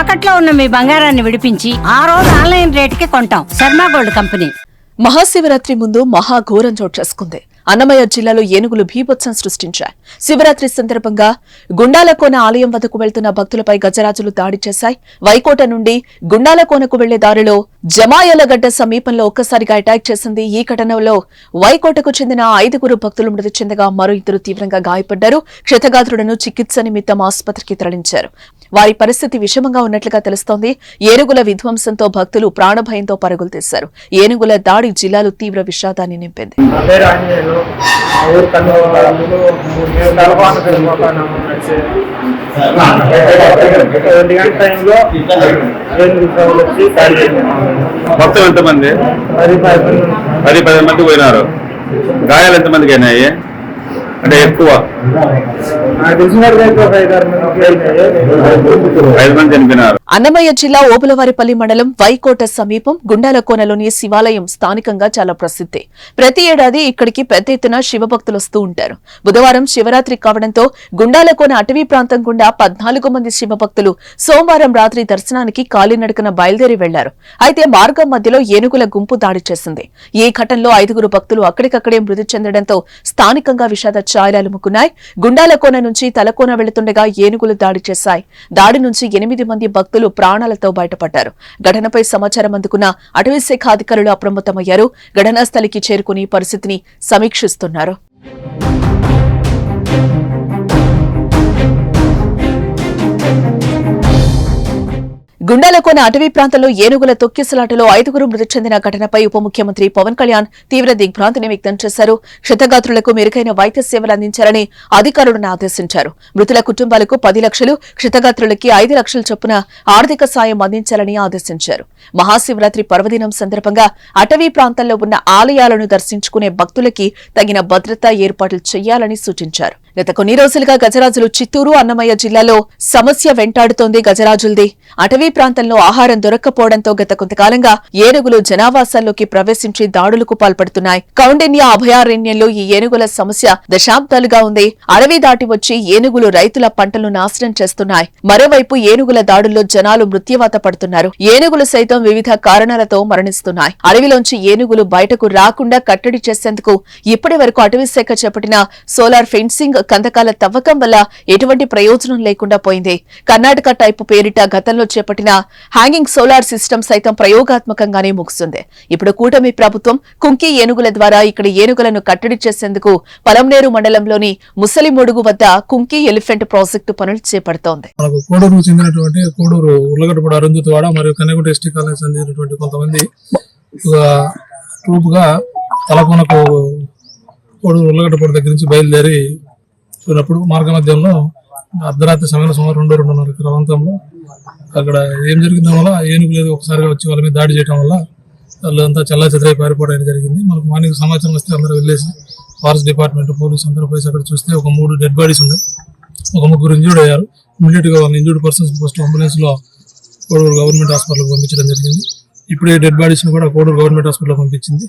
తాకట్లో ఉన్న మీ బంగారాన్ని విడిపించి ఆ రోజు ఆన్లైన్ రేటుకి కొంటాం. Sharma gold company. మహాశివరాత్రి ముందు మహాఘోరం చోటు చేసుకుంది. అన్నమయ్య జిల్లాలో ఏనుగులు భీభత్సం సృష్టించాయి. శివరాత్రి సందర్భంగా గుండాలకోన ఆలయం వద్దకు వెళ్తున్న భక్తులపై గజరాజులు దాడి చేశాయి. వైకోట నుండి గుండాలకోనకు వెళ్ళే దారిలో జమాయలగడ్డ సమీపంలో ఒక్కసారిగా అటాక్ చేసింది ఈ ఘటనలో వైకోటకు చెందిన ఐదుగురు భక్తులు మృతి చెందగా మరో ఇద్దరు తీవ్రంగా గాయపడ్డారు. క్షతగాత్రులను చికిత్స నిమిత్తం ఆసుపత్రికి తరలించారు. వారి పరిస్థితి విషమంగా ఉన్నట్లుగా తెలుస్తోంది. ఏనుగుల విధ్వంసంతో భక్తులు ప్రాణభయంతో పరుగులు తీశారు. ఏనుగుల దాడి జిల్లాలో తీవ్ర విషాదాన్ని నింపింది. ఆంజనేయులు మా ఊరు కన్ను నడిచి టైంలో వచ్చి. మొత్తం ఎంతమంది? పది పది మంది పది పది మంది పోయినారు. గాయాలు ఎంతమందికి అయినాయి? అంటే ఎక్కువ. నాకు తెలిసిన మందికి. ఐదు మంది చనిపోయినారు. అన్నమయ్య జిల్లా ఓబులవారిపల్లి మండలం వైకోట సమీపం గుండాలకోనలోని శివాలయం స్థానికంగా చాలా ప్రసిద్ధి. ప్రతి ఏడాది ఇక్కడికి పెద్ద ఎత్తున శివభక్తులు వస్తూ ఉంటారు. బుధవారం శివరాత్రి కావడంతో గుండాలకోన అటవీ ప్రాంతం గుండా పద్నాలుగు మంది శివభక్తులు సోమవారం రాత్రి దర్శనానికి కాలినడకన బయలుదేరి వెళ్ళారు. అయితే మార్గం మధ్యలో ఏనుగుల గుంపు దాడి చేసింది. ఈ ఘటనలో ఐదుగురు భక్తులు అక్కడికక్కడే మృతి చెందడంతో స్థానికంగా విషాద ఛాయలు ముక్కున్నాయి గుండాలకోన నుంచి తలకోన వెళుతుండగా ఏనుగులు దాడి చేశాయి. దాడి నుంచి ఎనిమిది మంది భక్తులు ప్రాణాలతో బయటపడ్డారు. ఘటనపై సమాచారం అందుకున్న అటవీ శాఖ అధికారులు అప్రమత్తమయ్యారు. ఘటనా స్థలికి చేరుకుని పరిస్థితిని సమీక్షిస్తున్నారు. గుండాలకోన అటవీ ప్రాంతంలో ఏనుగుల తొక్కిసలాటలో ఐదుగురు మృతి చెందిన ఘటనపై ఉప ముఖ్యమంత్రి పవన్ కళ్యాణ్ తీవ్ర దిగ్భ్రాంతిని వ్యక్తం చేశారు. క్షతగాత్రులకు మెరుగైన వైద్య సేవలు అందించాలని అధికారులను ఆదేశించారు. మృతుల కుటుంబాలకు పది లక్షలు క్షతగాత్రులకి ఐదు లక్షల చొప్పున ఆర్థిక సాయం అందించాలని ఆదేశించారు. మహాశివరాత్రి పర్వదినం సందర్భంగా అటవీ ప్రాంతంలో ఉన్న ఆలయాలను దర్శించుకునే భక్తులకి తగిన భద్రతా ఏర్పాట్లు చేయాలని సూచించారు. గత కొన్ని రోజులుగా గజరాజులు చిత్తూరు అన్నమయ్య జిల్లాలో సమస్య వెంటాడుతోంది గజరాజులది. అటవీ ప్రాంతంలో ఆహారం దొరక్కపోవడంతో గత కొంతకాలంగా ఏనుగులు జనావాసాల్లోకి ప్రవేశించి దాడులకు పాల్పడుతున్నాయి. కౌండిన్య అభయారణ్యంలో ఈ ఏనుగుల సమస్య దశాబ్దాలుగా ఉంది. అడవి దాటి వచ్చి ఏనుగులు రైతుల పంటలు నాశనం చేస్తున్నాయి. మరోవైపు ఏనుగుల దాడుల్లో జనాలు మృత్యువాత పడుతున్నారు. ఏనుగులు సైతం వివిధ కారణాలతో మరణిస్తున్నాయి. అడవిలోంచి ఏనుగులు బయటకు రాకుండా కట్టడి చేసేందుకు ఇప్పటి వరకు అటవీశాఖ చేపట్టిన సోలార్ ఫెన్సింగ్ కందకాల తవ్వకం వల్ల ఎటువంటి ప్రయోజనం లేకుండా పోయింది. కర్ణాటక టైపు పేరిట గతంలో చేపట్టిన హ్యాంగింగ్ సోలార్ సిస్టమ్ సైతం ప్రయోగాత్మకంగానే ముగుస్తుంది. ఇప్పుడు కూటమి ప్రభుత్వం కుంకి ఏనుగుల ద్వారా ఇక్కడ ఏనుగులను కట్టడి చేసేందుకు పలంనేరు మండలంలోని ముసలిమొడుగు వద్ద కుంకి ఎలిఫెంట్ ప్రాజెక్టు పనులు చేపడుతోంది. కోడూరు చెందినటువంటి కోడూరు ఉర్లగడ్డపూడి అరుంధతివాడ మరియు కన్నెగుంట ఎస్టీ కాలేజ్ చెందినటువంటి కొంతమంది ఒక ట్రూప్ తలకోనకు కోడూరు ఉర్లగడ్డపూడి దగ్గర నుంచి బయలుదేరి మార్గ మధ్యంలో అర్ధరాత్రి సమయంలో సుమారు రెండు రెండున్నర ప్రాంతంలో అక్కడ ఏం జరిగిందో వల్ల ఏనుగు లేదు ఒకసారిగా వచ్చి వాళ్ళ మీద దాడి చేయడం వల్ల వాళ్ళు అంతా చల్లా చెదరై పారిపోవడం జరిగింది. మనకు మార్నింగ్ సమాచారం వస్తే అందరూ వెళ్ళేసి ఫారెస్ట్ డిపార్ట్మెంట్ పోలీస్ అందరూ పోయి అక్కడ చూస్తే ఒక మూడు డెడ్ బాడీస్ ఉన్నాయి. ఒక ముగ్గురు ఇంజూర్డ్ అయ్యారు. ఇమీడియట్గా వాళ్ళు వాళ్ళ ఇంజూర్డ్ పర్సన్స్ ఫస్ట్ అంబులెన్స్లో కోడూరు గవర్నమెంట్ హాస్పిటల్కి పంపించడం జరిగింది. ఇప్పుడు ఈ డెడ్ బాడీస్ని కూడా కోడూరు గవర్నమెంట్ హాస్పిటల్కి పంపించింది.